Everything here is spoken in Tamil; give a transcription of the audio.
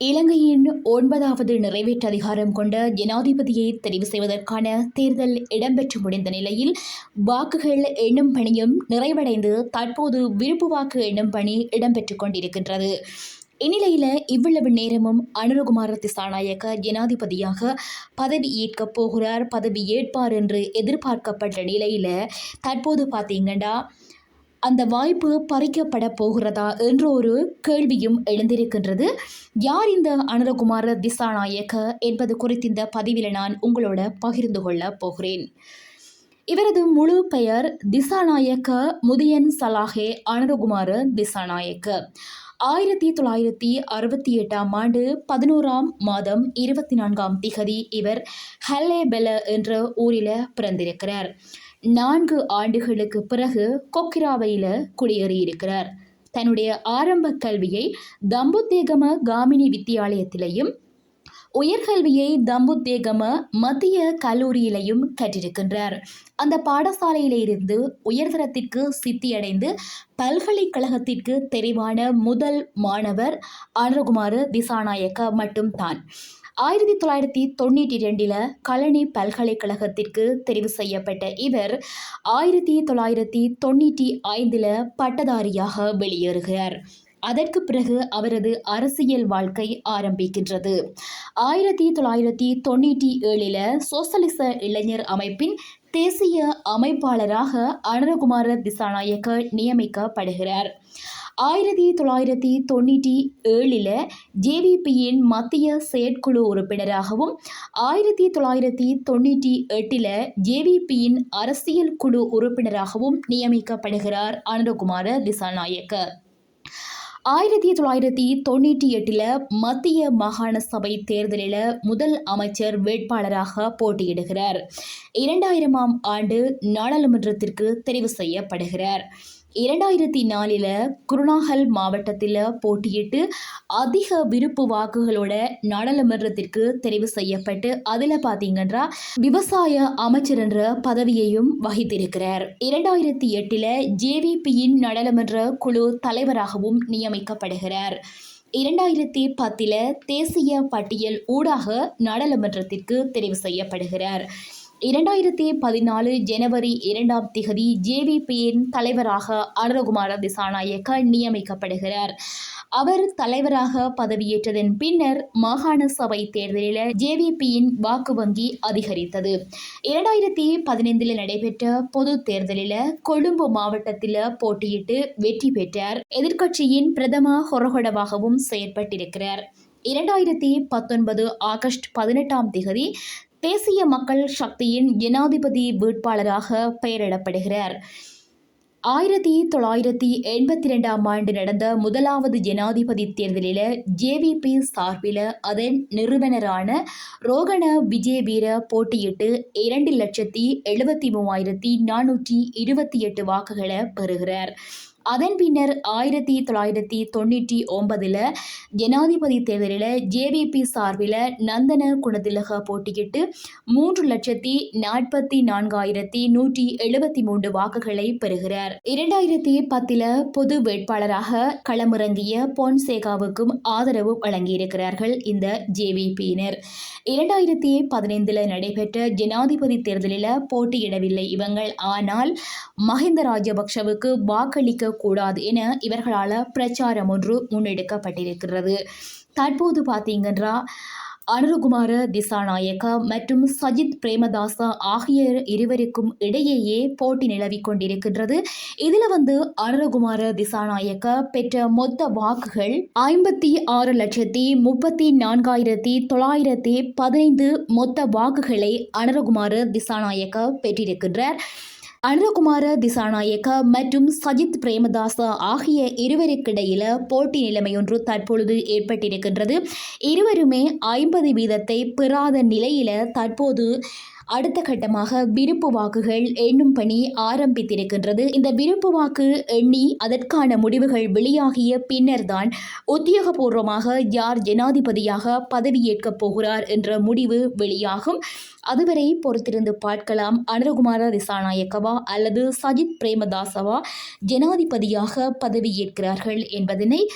இலங்கையின் ஒன்பதாவது நிறைவேற்று அதிகாரம் கொண்ட ஜனாதிபதியை தெரிவு செய்வதற்கான தேர்தல் இடம்பெற்று முடிந்த நிலையில் வாக்குகள் எண்ணும் பணியும் நிறைவடைந்து தற்போது விருப்பு வாக்கு எண்ணும் பணி இடம்பெற்று கொண்டிருக்கின்றது. இந்நிலையில் இவ்வளவு நேரமும் அனுரகுமார திசாநாயக்க ஜனாதிபதியாக பதவி ஏற்கப் போகிறார் பதவி ஏற்பார் என்று எதிர்பார்க்கப்பட்ட நிலையில் தற்போது பார்த்தீங்கன்னா அந்த வாய்ப்பு பறிக்கப்பட போகிறதா என்ற ஒரு கேள்வியும் எழுந்திருக்கின்றது. யார் இந்த அனுரகுமார திசாநாயக்க என்பது குறித்து இந்த பதிவில் நான் உங்களோட பகிர்ந்து கொள்ள போகிறேன். இவரது முழு பெயர் திசாநாயக்க முதியன் சலாஹே அனுரகுமார திசாநாயக்க. ஆயிரத்தி தொள்ளாயிரத்தி அறுபத்தி எட்டாம் ஆண்டு பதினோராம் மாதம் இருபத்தி நான்காம் திகதி இவர் ஹல்லே பெல என்ற ஊரில் பிறந்திருக்கிறார். நான்கு ஆண்டுகளுக்கு பிறகு கொக்கிராவையில் குடியேறியிருக்கிறார். தன்னுடைய ஆரம்ப கல்வியை தம்புத்தேகம காமினி வித்தியாலயத்திலையும் உயர்கல்வியை தம்புத்தேகம மத்திய கல்லூரியிலையும் கற்றிருக்கின்றார். அந்த பாடசாலையிலிருந்து உயர்தரத்திற்கு சித்தியடைந்து பல்கலைக்கழகத்திற்கு தெரிவான முதல் மாணவர் அனுரகுமார திசாநாயக்க மட்டும்தான். ஆயிரத்தி தொள்ளாயிரத்தி தொண்ணூற்றி ரெண்டில் கழனி பல்கலைக்கழகத்திற்கு தெரிவு செய்யப்பட்ட இவர் ஆயிரத்தி தொள்ளாயிரத்தி தொண்ணூற்றி ஐந்தில் பட்டதாரியாக வெளியேறுகிறார். அதற்கு பிறகு அவரது அரசியல் வாழ்க்கை ஆரம்பிக்கின்றது. ஆயிரத்தி தொள்ளாயிரத்தி தொண்ணூற்றி ஏழில் சோசலிச இளைஞர் அமைப்பின் தேசிய அமைப்பாளராக அனுரகுமார திசாநாயக்க நியமிக்கப்படுகிறார். ஆயிரத்தி தொள்ளாயிரத்தி தொண்ணூற்றி ஏழில் ஜேவிபியின் மத்திய செயற்குழு உறுப்பினராகவும் ஆயிரத்தி தொள்ளாயிரத்தி தொண்ணூற்றி எட்டில் ஜேவிபியின் அரசியல் குழு உறுப்பினராகவும் நியமிக்கப்படுகிறார் அனுரகுமார திசாநாயக்க. ஆயிரத்தி தொள்ளாயிரத்தி தொண்ணூற்றி எட்டில் மத்திய மாகாண சபை தேர்தலில் முதல் அமைச்சர் வேட்பாளராக போட்டியிடுகிறார். இரண்டாயிரமாம் ஆண்டு நாடாளுமன்றத்திற்கு தெரிவு செய்யப்படுகிறார். இரண்டாயிரத்தி நாலில் குருணாகல் மாவட்டத்தில் போட்டியிட்டு அதிக விருப்பு வாக்குகளோட நாடாளுமன்றத்திற்கு தெரிவு செய்யப்பட்டு அதில் பார்த்தீங்கன்னா விவசாய அமைச்சர் என்ற பதவியையும் வகித்திருக்கிறார். இரண்டாயிரத்தி எட்டில் ஜேவிபியின் நாடாளுமன்ற குழு தலைவராகவும் நியமிக்கப்படுகிறார். இரண்டாயிரத்தி பத்தில் தேசிய பட்டியல் ஊடாக நாடாளுமன்றத்திற்கு தெரிவு செய்யப்படுகிறார். இரண்டாயிரத்தி பதினாலு ஜனவரி இரண்டாம் திகதி ஜேவிபியின் தலைவராக அனுரகுமார திசாநாயக்க நியமிக்கப்படுகிறார். அவர் தலைவராக பதவியேற்றதன் பின்னர் மாகாண சபை தேர்தலில் ஜேவிபியின் வாக்கு வங்கி அதிகரித்தது. இரண்டாயிரத்தி பதினைந்தில் நடைபெற்ற பொது தேர்தலில் கொழும்பு மாவட்டத்தில் போட்டியிட்டு வெற்றி பெற்றார். எதிர்க்கட்சியின் பிரதம ஹொரஹொடவாகவும் செயற்பட்டிருக்கிறார். இரண்டாயிரத்தி பத்தொன்பது ஆகஸ்ட் பதினெட்டாம் திகதி தேசிய மக்கள் சக்தியின் ஜனாதிபதி வேட்பாளராக பெயரிடப்படுகிறார். ஆயிரத்தி தொள்ளாயிரத்தி எண்பத்தி ரெண்டாம் ஆண்டு நடந்த முதலாவது ஜனாதிபதி தேர்தலில் ஜேவிபி சார்பில் அதன் நிறுவனரான ரோகண விஜயவீர போட்டியிட்டு இரண்டு லட்சத்தி எழுபத்தி மூவாயிரத்தி நானூற்றி இருபத்தி எட்டு வாக்குகளை பெறுகிறார். அதன் பின்னர் ஆயிரத்தி தொள்ளாயிரத்தி தொண்ணூற்றி ஒன்பதில் ஜனாதிபதி தேர்தலில் ஜேவிபி சார்பில் நந்தன குணதிலக போட்டியிட்டு மூன்று லட்சத்தி நாற்பத்தி நான்காயிரத்தி நூற்றி எழுபத்தி மூன்று வாக்குகளை பெறுகிறார். இரண்டாயிரத்தி பத்தில் பொது வேட்பாளராக களமிறங்கிய பொன்சேகாவுக்கும் ஆதரவு வழங்கியிருக்கிறார்கள் இந்த ஜேவிபியினர். இரண்டாயிரத்தி பதினைந்தில் நடைபெற்ற ஜனாதிபதி தேர்தலில் போட்டியிடவில்லை இவங்கள் ஆனால் மஹிந்த ராஜபக்ஷவுக்கு வாக்களிக்க கூடாது என இவர்களால் பிரச்சாரம் ஒன்று முன்னெடுக்கப்பட்டிருக்கிறது. தற்போது பார்த்தீங்கன்னா அனுருகுமார திசாநாயக்க மற்றும் சஜித் பிரேமதாசா ஆகிய இருவருக்கும் இடையேயே போட்டி நிலவிக் கொண்டிருக்கின்றது. இதில் வந்து அனுருகுமார திசாநாயக்க பெற்ற மொத்த வாக்குகள் ஐம்பத்தி ஆறு லட்சத்தி முப்பத்தி நான்காயிரத்தி தொள்ளாயிரத்தி பதினைந்து மொத்த வாக்குகளை அனுருகுமார திசாநாயக்க பெற்றிருக்கின்றார். அனுரகுமார திசாநாயக்க மற்றும் சஜித் பிரேமதாச ஆகிய இருவருக்கிடையில் போட்டி நிலைமையொன்று தற்பொழுது ஏற்பட்டிருக்கின்றது. இருவருமே ஐம்பது வீதத்தை பெறாத நிலையில தற்போது அடுத்த கட்டமாக விருப்பு வாக்குகள் எண்ணும் பணி ஆரம்பித்திருக்கின்றது. இந்த விருப்பு வாக்கு எண்ணி அதற்கான முடிவுகள் வெளியாகிய பின்னர்தான் உத்தியோகபூர்வமாக யார் ஜனாதிபதியாக பதவியேற்கப் போகிறார் என்ற முடிவு வெளியாகும். அதுவரை பொறுத்திருந்து பார்க்கலாம். அனுரகுமார திசாநாயக்கவா அல்லது சஜித் பிரேமதாசவா ஜனாதிபதியாக பதவியேற்கிறார்கள் என்பதனை